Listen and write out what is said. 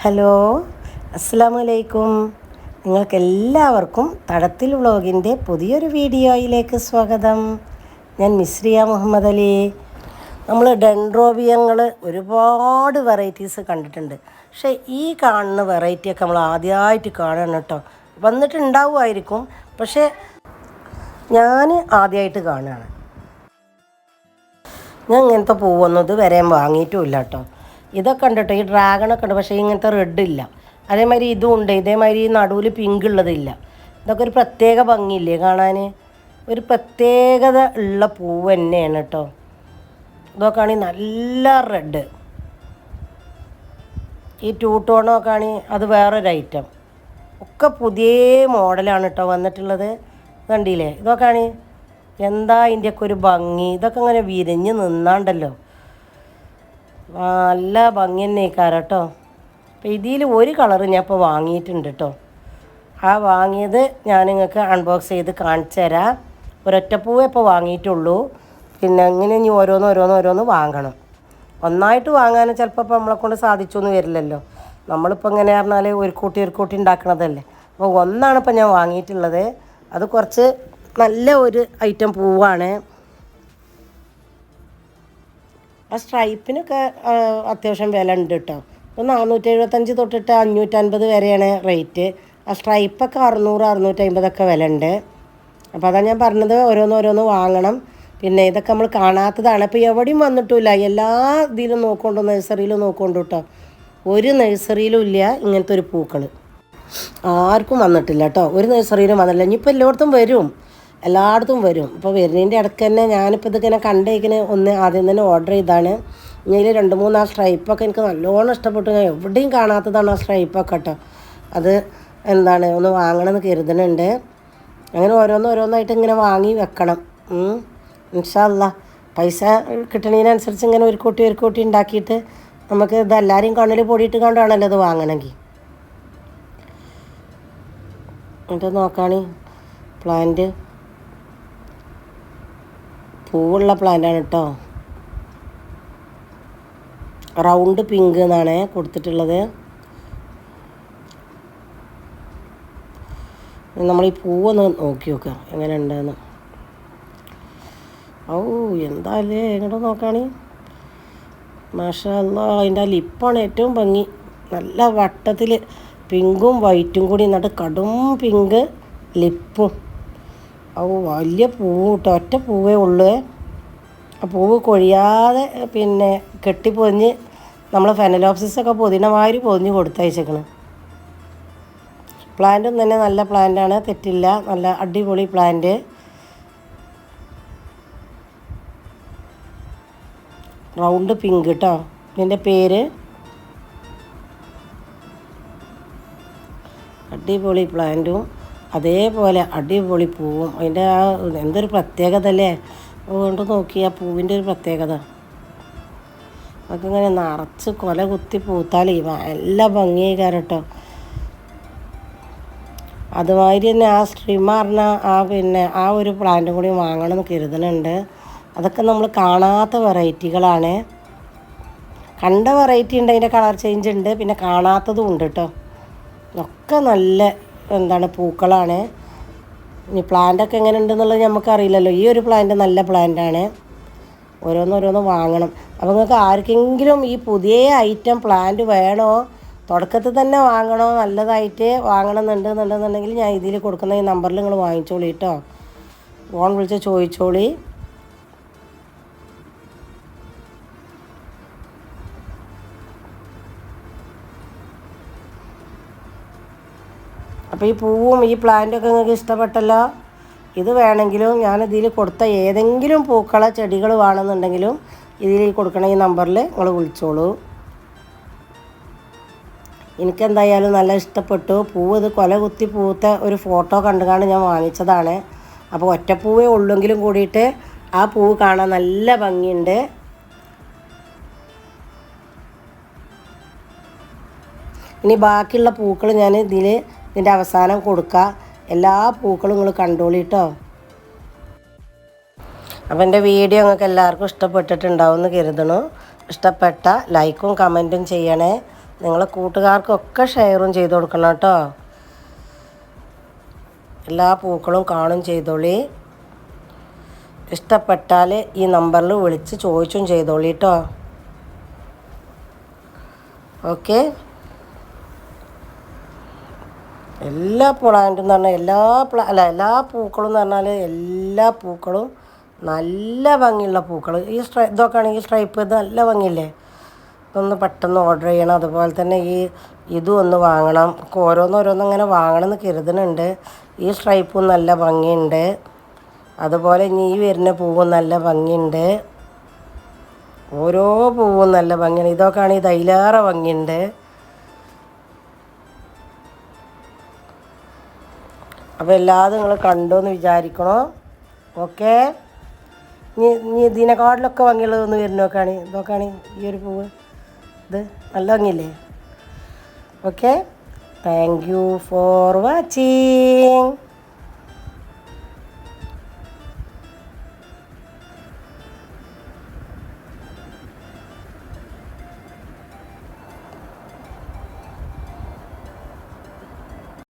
Hello അസ്സാമു അലൈക്കും നിങ്ങൾക്കെല്ലാവർക്കും തടത്തിൽ വ്ളോഗിന്റെ പുതിയൊരു വീഡിയോയിലേക്ക് സ്വാഗതം. ഞാൻ മിശ്രിയ മുഹമ്മദ് അലി. നമ്മൾ ഡെൻഡ്രോബിയങ്ങൾ ഒരുപാട് വെറൈറ്റീസ് കണ്ടിട്ടുണ്ട്. പക്ഷേ ഈ കാണുന്ന വെറൈറ്റിയൊക്കെ നമ്മൾ ആദ്യമായിട്ട് കാണണം കേട്ടോ. വന്നിട്ടുണ്ടാവുമായിരിക്കും. പക്ഷേ ഞാൻ ആദ്യമായിട്ട് കാണുകയാണ്. ഞാൻ ഇങ്ങനത്തെ പൂവൊന്നും ഇത് വരെ വാങ്ങിയിട്ടുമില്ല കേട്ടോ. ഇതൊക്കെ ഉണ്ട് ഈ ഡ്രാഗണൊക്കെ ഉണ്ട് പക്ഷേ ഇങ്ങനത്തെ റെഡ് ഇല്ല. അതേമാതിരി ഇതും ഉണ്ട് ഇതേമാതിരി നടുവിൽ പിങ്ക് ഉള്ളതില്ല ഇതൊക്കെ ഒരു പ്രത്യേക ഭംഗിയില്ലേ കാണാൻ ഒരു പ്രത്യേകത ഉള്ള പൂവ് തന്നെയാണ് കേട്ടോ ഇതൊക്കെ നല്ല റെഡ് ഈ ടൂ ടോണൊക്കെ ആണെങ്കിൽ അത് വേറൊരു ഐറ്റം ഒക്കെ പുതിയ മോഡലാണ് കേട്ടോ വന്നിട്ടുള്ളത്. കണ്ടില്ലേ? ഇതൊക്കെ ആണെങ്കിൽ എന്താ ഇതിന്റെയൊക്കെ ഒരു ഭംഗി? ഇതൊക്കെ ഇങ്ങനെ വിരിഞ്ഞ് നിന്നാണ്ടല്ലോ. നല്ല ഭംഗി തന്നെ കാരം കേട്ടോ അപ്പം ഇതിൽ ഒരു കളറ് ഞാൻ ഇപ്പോൾ വാങ്ങിയിട്ടുണ്ട് കേട്ടോ ആ വാങ്ങിയത് ഞാൻ നിങ്ങൾക്ക് അൺബോക്സ് ചെയ്ത് കാണിച്ചു തരാം ഒരൊറ്റപ്പൂവേ ഇപ്പോൾ വാങ്ങിയിട്ടുള്ളൂ. പിന്നെ ഇങ്ങനെ ഇനി ഓരോന്ന് ഓരോന്ന് ഓരോന്ന് വാങ്ങണം. ഒന്നായിട്ട് വാങ്ങാൻ ചിലപ്പോൾ ഇപ്പോൾ നമ്മളെ കൊണ്ട് സാധിച്ചൊന്നും വരില്ലല്ലോ. നമ്മളിപ്പോൾ എങ്ങനെ പറഞ്ഞാൽ ഒരു കൂട്ടി ഒരു കൂട്ടി ഉണ്ടാക്കണതല്ലേ അപ്പോൾ ഒന്നാണ് ഇപ്പോൾ ഞാൻ വാങ്ങിയിട്ടുള്ളത്. അത് കുറച്ച് നല്ല ഒരു ഐറ്റം പൂവാണ്. ആ സ്ട്രൈപ്പിനൊക്കെ അത്യാവശ്യം വില ഉണ്ട് കേട്ടോ ഇപ്പോൾ നാനൂറ്റി എഴുപത്തഞ്ച് തൊട്ടിട്ട് അഞ്ഞൂറ്റൻപത് വരെയാണ് റേറ്റ് ആ സ്ട്രൈപ്പൊക്കെ അറുന്നൂറ് അറുന്നൂറ്റമ്പതൊക്കെ വില ഉണ്ട്. അപ്പോൾ അതാണ് ഞാൻ പറഞ്ഞത് ഓരോന്ന് ഓരോന്ന് വാങ്ങണം. പിന്നെ ഇതൊക്കെ നമ്മൾ കാണാത്തതാണ്. ഇപ്പോൾ എവിടെയും വന്നിട്ടില്ല എല്ലാ ഇതിലും നോക്കൊണ്ടു നഴ്സറിയിലും നോക്കൊണ്ടു കേട്ടോ ഒരു നഴ്സറിയിലും ഇല്ല ഇങ്ങനത്തെ ഒരു പൂക്കൾ ആർക്കും വന്നിട്ടില്ല കേട്ടോ ഒരു നഴ്സറിയിലും വന്നില്ല ഇനിയിപ്പോൾ എല്ലായിടത്തും വരും. എല്ലായിടത്തും വരും. ഇപ്പോൾ വരുന്നതിന്റെ ഇടയ്ക്ക് തന്നെ ഞാനിപ്പോൾ ഇതിങ്ങനെ കണ്ടേക്കിന് ഒന്ന് ആദ്യം തന്നെ ഓർഡർ ചെയ്താണ് ഇനി അതിൽ രണ്ട് മൂന്ന് സ്ട്രൈപ്പൊക്കെ എനിക്ക് നല്ലോണം ഇഷ്ടപ്പെട്ടു. ഞാൻ എവിടെയും കാണാത്തതാണ് ആ സ്ട്രൈപ്പൊക്കെ കേട്ടോ. അത് എന്താണ് ഒന്ന് വാങ്ങണമെന്ന് കരുതുന്നുണ്ട്. അങ്ങനെ ഓരോന്ന് ഓരോന്നായിട്ട് ഇങ്ങനെ വാങ്ങി വെക്കണം. ഇൻഷാല്ല പൈസ കിട്ടണതിനനുസരിച്ച് ഇങ്ങനെ ഒരു കൂട്ടി ഒരു കൂട്ടി ഉണ്ടാക്കിയിട്ട് നമുക്ക് ഇത് എല്ലാവരെയും കണ്ണിൽ പൊടിയിട്ട് കണ്ടാണല്ലോ ഇത് വാങ്ങണമെങ്കിൽ എന്നിട്ട് നോക്കാണി. പ്ലാന്റ് പൂവുള്ള പ്ലാന്റാണ് കേട്ടോ റൗണ്ട് പിങ്ക് എന്നാണ് കൊടുത്തിട്ടുള്ളത്. നമ്മൾ ഈ പൂവൊന്ന് നോക്കി നോക്കാം എങ്ങനെ ഉണ്ടെന്ന് ഓ എന്താല്ലേ എങ്ങോട്ട് നോക്കാണി? മാഷല്ല അതിന്റെ ആ ലിപ്പാണ് ഏറ്റവും ഭംഗി. നല്ല വട്ടത്തിൽ പിങ്കും വൈറ്റും കൂടി എന്നിട്ട് കടും പിങ്ക് ലിപ്പും ഔ വലിയ പൂവ് കേട്ടോ ഒറ്റ പൂവേ ഉള്ളൂ. ആ പൂവ് കൊഴിയാതെ പിന്നെ കെട്ടിപ്പൊതിഞ്ഞ് നമ്മൾ ഫെനലോപ്സിസൊക്കെ പൊതിന മാതിരി പൊതിഞ്ഞ് കൊടുത്തയച്ചേക്കണം. പ്ലാന്റും തന്നെ നല്ല പ്ലാന്റാണ് തെറ്റില്ല നല്ല അടിപൊളി പ്ലാന്റ് റൗണ്ട് പിങ്ക് കേട്ടോ ഇതിന്റെ പേര്. അടിപൊളി പ്ലാന്റും അതേപോലെ അടിപൊളി പൂവും. അതിന്റെ ആ എന്തൊരു പ്രത്യേകത അല്ലേ നോക്കി ആ പൂവിന്റെ ഒരു പ്രത്യേകത. അതൊക്കെ ഇങ്ങനെ നിറച്ച് കൊല കുത്തി പൂത്താലേ നല്ല ഭംഗിയായി കേട്ടോ. അതുമാതിരി തന്നെ ആ സ്ട്രീം പറഞ്ഞ ആ പിന്നെ ആ ഒരു പ്ലാന്റും കൂടി വാങ്ങണം എന്ന് കരുതുന്നുണ്ട്. അതൊക്കെ നമ്മൾ കാണാത്ത വെറൈറ്റികളാണ്. കണ്ട വെറൈറ്റി ഉണ്ട് അതിന്റെ കളർ ചേഞ്ച് ഉണ്ട് പിന്നെ കാണാത്തതും ഉണ്ട് കേട്ടോ. ഒക്കെ നല്ല എന്താണ് പൂക്കളാണ്. ഇനി പ്ലാന്റൊക്കെ എങ്ങനെ ഉണ്ടെന്നുള്ളത് നമുക്കറിയില്ലല്ലോ. ഈ ഒരു പ്ലാന്റ് നല്ല പ്ലാന്റാണ് ഓരോന്നോരോന്ന് വാങ്ങണം. അപ്പോൾ നിങ്ങൾക്ക് ആർക്കെങ്കിലും ഈ പുതിയ ഐറ്റം പ്ലാന്റ് വേണോ? തുടക്കത്തിൽ തന്നെ വാങ്ങണോ? നല്ലതായിട്ട് വാങ്ങണമെന്നുണ്ടെന്നുണ്ടെന്നുണ്ടെങ്കിൽ ഞാൻ ഇതിൽ കൊടുക്കുന്ന ഈ നമ്പറിൽ നിങ്ങൾ വാങ്ങിച്ചോളി കേട്ടോ ഫോൺ വിളിച്ച് ചോദിച്ചോളി. അപ്പോൾ ഈ പൂവും ഈ പ്ലാന്റൊക്കെ നിങ്ങൾക്ക് ഇഷ്ടപ്പെട്ടല്ലോ? ഇത് വേണമെങ്കിലും ഞാൻ ഇതിൽ കൊടുത്ത ഏതെങ്കിലും പൂക്കള ചെടികൾ വേണമെന്നുണ്ടെങ്കിലും ഇതിൽ കൊടുക്കണ ഈ നമ്പറിൽ നിങ്ങൾ വിളിച്ചോളൂ. എനിക്കെന്തായാലും നല്ല ഇഷ്ടപ്പെട്ടു. പൂവ് ഇത് കൊല കുത്തി പൂത്ത ഒരു ഫോട്ടോ കണ്ടുകാണ് ഞാൻ വാങ്ങിച്ചതാണ്. അപ്പോൾ ഒറ്റപ്പൂവേ ഉള്ളെങ്കിലും കൂടിയിട്ട് ആ പൂവ് കാണാൻ നല്ല ഭംഗിയുണ്ട്. ഇനി ബാക്കിയുള്ള പൂക്കൾ ഞാൻ ഇതിൽ ഇതിന്റെ അവസാനം കൊടുക്കുക. എല്ലാ പൂക്കളും നിങ്ങൾ കണ്ടോളിട്ടോ അപ്പോൾ എന്റെ വീഡിയോ നിങ്ങൾക്ക് എല്ലാവർക്കും ഇഷ്ടപ്പെട്ടിട്ടുണ്ടാവും എന്ന് കരുതണു. ഇഷ്ടപ്പെട്ട ലൈക്കും കമന്റും ചെയ്യണേ. നിങ്ങളെ കൂട്ടുകാർക്കൊക്കെ ഷെയറും ചെയ്ത് കൊടുക്കണം കേട്ടോ എല്ലാ പൂക്കളും കാണും ചെയ്തോളി. ഇഷ്ടപ്പെട്ടാൽ ഈ നമ്പറിൽ വിളിച്ച് ചോദിച്ചും ചെയ്തോളി കേട്ടോ ഓക്കെ? എല്ലാ പ്ലാന്റും എന്ന് പറഞ്ഞാൽ എല്ലാ പ്ലാ അല്ല എല്ലാ പൂക്കളും എന്ന് പറഞ്ഞാൽ എല്ലാ പൂക്കളും നല്ല ഭംഗിയുള്ള പൂക്കൾ ഈ സ്ട്രൈ ഇതൊക്കെ ആണെങ്കിൽ സ്ട്രൈപ്പ് ഇത് നല്ല ഭംഗിയില്ലേ? ഇതൊന്ന് പെട്ടെന്ന് ഓർഡർ ചെയ്യണം. അതുപോലെ തന്നെ ഈ ഇതും ഒന്ന് വാങ്ങണം. ഓരോന്നോരോന്നും ഇങ്ങനെ വാങ്ങണം എന്ന് കരുതുന്നുണ്ട്. ഈ സ്ട്രൈപ്പും നല്ല ഭംഗിയുണ്ട്. അതുപോലെ ഇനി ഈ വരുന്ന പൂവും നല്ല ഭംഗിയുണ്ട്. ഓരോ പൂവും നല്ല ഭംഗിയാണ്. ഇതൊക്കെ ആണെങ്കിൽ ഭംഗിയുണ്ട്. അപ്പോൾ എല്ലാതും നിങ്ങൾ കണ്ടു എന്ന് വിചാരിക്കണോ? ഓക്കെ ഇനി ഇനി ഇതിനെക്കാട്ടിലൊക്കെ ഭംഗിയുള്ളതൊന്ന് വരുന്നോക്കാണ് ഇതൊക്കെയാണ് ഈ ഒരു പൂവ്. ഇത് നല്ല ഭംഗിയില്ലേ? Okay thank you for watching